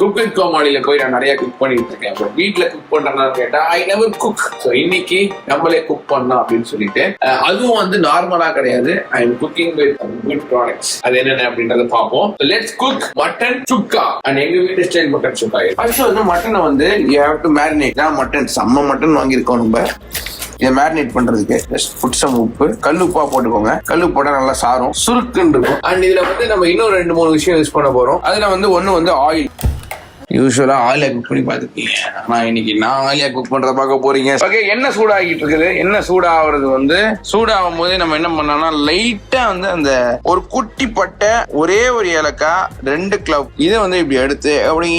Cooking கோமாளியில போய் நான் நிறைய குக் பண்ணிட்டு இருக்கேன். அப்புறம் வீட்டுல குக் பண்றேன்னு கேட்டா ஐ நெவர் குக் ஸோ இன்னைக்கு நம்மளே குக் பண்ணலாம் அப்படின்னு சொல்லிட்டு அதுவும் வந்து நார்மலா கிடையாது. I am cooking with good products அது என்னென்ன அப்படின்றத பார்ப்போம். Let's cook mutton chukka and எங்க வீட்டு ஸ்டைல் மட்டன் சுக்கா ஃபர்ஸ்ட் வந்து மட்டனை வந்து யூ ஹேவ் டு மேரினேட் தான் மட்டன் செம்ம மட்டன் வாங்கியிருக்கோம் நம்ம. இதை மேரினேட் பண்றதுக்கு ஜஸ்ட் புட் சம் உப்பு கல் உப்பா போட்டுக்கோங்க. கல் போட்டா நல்லா சாரும். சுருக்குன்னு இருக்கும். அண்ட் இதுல வந்து நம்ம இன்னும் ரெண்டு மூணு விஷயம் யூஸ் பண்ண போறோம். அதுல வந்து ஒன்னு வந்து ஆயில் யூஸ்வலா ஆலியா குக் பண்ணி பார்த்துருக்கீங்க. ஆனா இன்னைக்கு நான் ஆலியா குக் பண்றத பார்க்க போறீங்க. ஓகே என்ன சூடாகிட்டு இருக்குது? என்ன சூடாகிறது வந்து? சூடாகும் போது நம்ம என்ன பண்ணோம்னா லைட்டா வந்து அந்த ஒரு குட்டி பட்டை ஒரே ஒரு ஏலக்காய் ரெண்டு கிளவ் இதை வந்து இப்படி எடுத்து அப்படி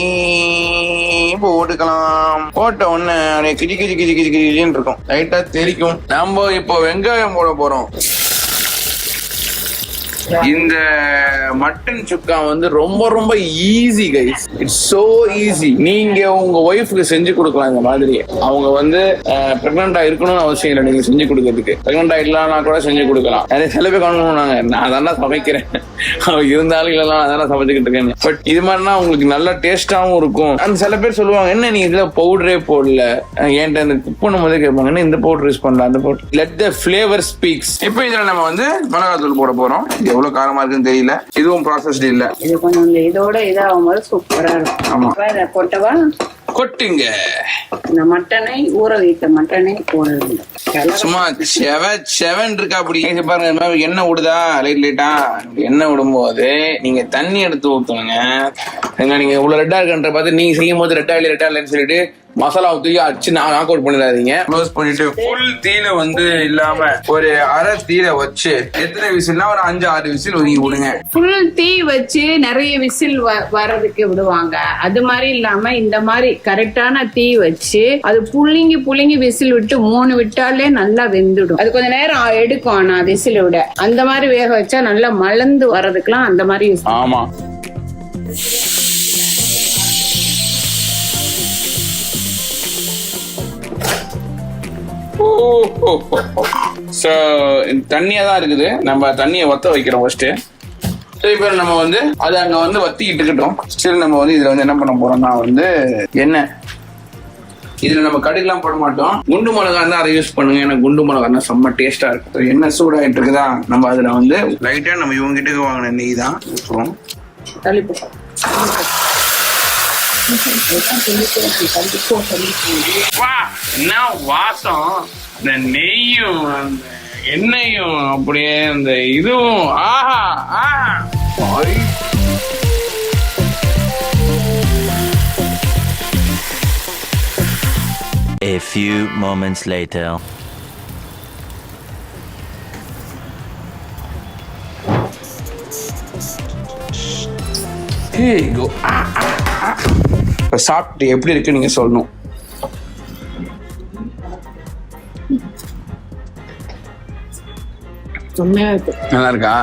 ஓட்டுக்கலாம். போட்ட உடனே அப்படியே கிஜி கிஜி கிஜி கிஜி கிச்சின்னு இருக்கும். லைட்டா தெரிக்கும் நம்ம இப்போ வெங்காயம் போட போறோம். இந்த மட்டன் சுக்கா வந்து ரொம்ப ரொம்ப easy guys it's so easy நீங்க உங்க ஒய்ஃப்க்கு செஞ்சு கொடுக்கலாம் இந்த மாதிரி. அவங்க வந்து பிரெக்னண்டா இருக்கணும்னு அவசியம் இல்லை. நீங்க செஞ்சு கொடுக்கறதுக்கு. பிரெக்னண்டா இல்லைன்னா கூட செஞ்சு கொடுக்கலாம். அதே சில பேர் காணுனாங்க நான் தானே சமைக்கிறேன். அவங்க இருந்தாலும் இல்லைனா அதெல்லாம் சமைச்சுக்கிட்டு இருக்கேன் பட் இது மாதிரினா உங்களுக்கு நல்ல டேஸ்டாவும் இருக்கும். அந்த சில பேர் சொல்லுவாங்க என்ன நீ இதுல பவுடரே போடல? அஹ் என்கிட்ட இந்த குக் பண்ணும்போதே கேட்பாங்க என்ன இந்த பவுடர் யூஸ் பண்ணல அந்த powder let the flavour speaks இப்போ இதுல நம்ம வந்து மிளகாத்தூள் போட போறோம். எவ்வளவு காரமா இருக்குன்னு தெரியல. இதுவும் ப்ராசஸ்டு இல்ல. இது கொஞ்சம் இதோட இதாகும் போது சூப்பரா இருக்கும். ஆமா. இதை கொட்டவா? கொட்டுங்க. இந்த மட்டனை ஊற வைத்த மட்டனை போட வேண்டும் சும்மா செவ செவன் இருக்கா அப்படி? பாருங்க எண்ணெய் விடுதா லைட் லைட்டா? எண்ணெய் விடும்போது நீங்க தண்ணி எடுத்து ஊத்துங்க. எங்க நீங்க இவ்வளவு ரெட்டா இருக்குன்ற பார்த்து நீங்க செய்யும் போது ரெட்டா இல்ல ரெட்டா இல்லைன்னு சொல்லிட்டு மசாலா தூக்கி அடிச்சு நான் நாக் அவுட் பண்ணிடாதீங்க. க்ளோஸ் பண்ணிட்டு ஃபுல் தீல வந்து இல்லாம ஒரு அரை தீல வச்சு எத்தனை விசில்னா ஒரு அஞ்சு ஆறு விசில் ஒதுக்கி விடுங்க. ஃபுல் தீ வச்சு நிறைய விசில் வர்றதுக்கு விடுவாங்க. அது மாதிரி இல்லாம இந்த மாதிரி கரெக்டான தீ வச்சு அது புளிங்கி புளிங்கி விசில் விட்டு மூணு விட்டாலே நல்லா வெந்துடும். அது கொஞ்ச நேரம் எடுக்கும் ஆனா விசில் விட. அந்த மாதிரி வேக வச்சா நல்லா மலர்ந்து வர்றதுக்குலாம் அந்த மாதிரி ஆமா. ஸோ தண்ணியா தான் இருக்குது. நம்ம தண்ணியை வத்த வைக்கிறோம் ஃபர்ஸ்ட் சரி இப்போ நம்ம வந்து அது அங்க வந்து வத்திக்கிட்டு இருக்கட்டும். ஸ்டில் நம்ம வந்து இதுல வந்து என்ன பண்ண போறோம்னா வந்து எண்ணெய் இதுல நம்ம கடுகுலாம் போட மாட்டோம். குண்டு மிளகா தான் அதை யூஸ் பண்ணுங்க. ஏன்னா குண்டு மிளகா செம்ம டேஸ்டா இருக்கும். எண்ணெய் சூடாயிட்டு இருக்குதா? நம்ம அதுல வந்து லைட்டா நம்ம இவங்க கிட்ட வாங்கின நெய் தான். வா! என்ன வாசம்? இந்த நெய்யும் அந்த எண்ணெயும் அப்படியே அந்த இதுவும் ஆஹா ஆஹா. A few moments later. Here you go. ஆ, ஆ, ஆ. இப்ப சாப்பிட்டு எப்படி இருக்கு நீங்க சொல்லணும் செம்மையா இருக்கு நல்லா இருக்கா?